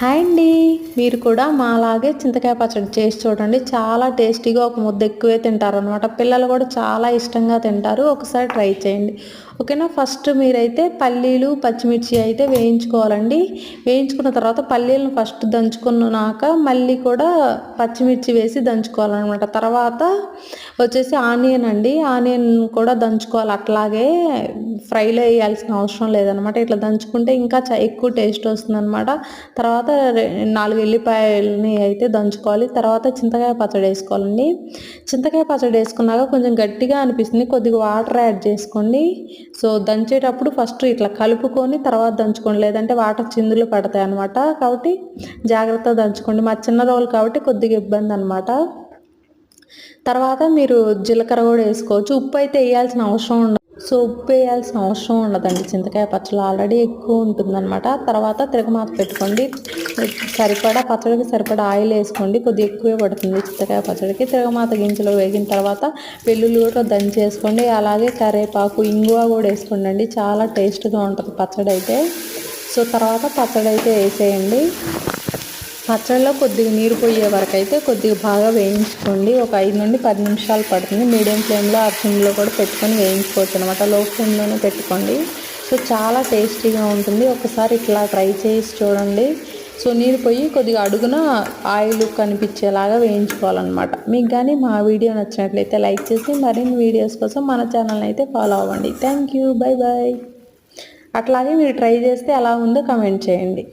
Hi అండి. మీరు కూడా మాలాగే చింతకాయ పచ్చడి చేసి చూడండి. చాలా టేస్టీగా ఒక ముద్ద ఎక్కువే తింటారు అనమాట పిల్లలు కూడా చాలా ఇష్టంగా తింటారు. ఒకసారి ట్రై చేయండి. ఓకేనా? ఫస్ట్ మీరైతే పల్లీలు పచ్చిమిర్చి అయితే వేయించుకోవాలండి. వేయించుకున్న తర్వాత పల్లీలను ఫస్ట్ దంచుకున్నాక మళ్ళీ కూడా పచ్చిమిర్చి వేసి దంచుకోవాలన్నమాట. తర్వాత వచ్చేసి ఆనియన్ అండి. ఆనియన్ కూడా దంచుకోవాలి. అట్లాగే ఫ్రైలో వేయాల్సిన అవసరం లేదనమాట ఇట్లా దంచుకుంటే ఇంకా చ ఎక్కువ టేస్ట్ వస్తుందన్నమాట. తర్వాత తర్వాత నాలుగు ఎల్లిపాయలని అయితే దంచుకోవాలి. తర్వాత చింతకాయ పచ్చడి వేసుకోవాలండి. చింతకాయ పచ్చడి వేసుకున్నాక కొంచెం గట్టిగా అనిపిస్తుంది. కొద్దిగా వాటర్ యాడ్ చేసుకోండి. సో దంచేటప్పుడు ఫస్ట్ ఇట్లా కలుపుకొని తర్వాత దంచుకోండి. లేదంటే వాటర్ చిందులు పడతాయి అనమాట కాబట్టి జాగ్రత్తగా దంచుకోండి. మా చిన్న రోజులు కాబట్టి కొద్దిగా ఇబ్బంది అనమాట తర్వాత మీరు జీలకర్ర కూడా వేసుకోవచ్చు. ఉప్పు అయితే వేయాల్సిన అవసరం ఉండదు. సో ఉప్పు వేయాల్సిన అవసరం ఉండదండి. చింతకాయ పచ్చళ్ళు ఆల్రెడీ ఎక్కువ ఉంటుందన్నమాట. తర్వాత తిరగమాత పెట్టుకోండి. సరిపడా పచ్చడికి సరిపడా ఆయిల్ వేసుకోండి. కొద్దిగా ఎక్కువే పడుతుంది చింతకాయ పచ్చడికి. తిరగమాత గింజలు వేగిన తర్వాత వెల్లుల్లి కూడా దంచేసుకోండి అలాగే కరివేపాకు ఇంగువ కూడా వేసుకోండి అండి. చాలా టేస్ట్గా ఉంటుంది పచ్చడి అయితే సో తర్వాత పచ్చడి అయితే వేసేయండి. పచ్చళ్ళలో కొద్దిగా నీరు పోయే వరకు అయితే కొద్దిగా బాగా వేయించుకోండి. ఒక ఐదు నుండి పది నిమిషాలు పడుతుంది. మీడియం ఫ్లేమ్లో ఆ కూడా పెట్టుకొని వేయించుకోవచ్చు అనమాట లో ఫ్లేమ్లోనే పెట్టుకోండి. సో చాలా టేస్టీగా ఉంటుంది. ఒకసారి ఇట్లా ట్రై చేసి చూడండి. సో నీరు పోయి కొద్దిగా అడుగున ఆయిల్ కనిపించేలాగా వేయించుకోవాలన్నమాట. మీకు కానీ మా వీడియో నచ్చినట్లయితే లైక్ చేసి మరిన్ని వీడియోస్ కోసం మన ఛానల్ని అయితే ఫాలో అవ్వండి. Thank you. బై బాయ్ అట్లాగే మీరు ట్రై చేస్తే ఎలా ఉందో కమెంట్ చేయండి.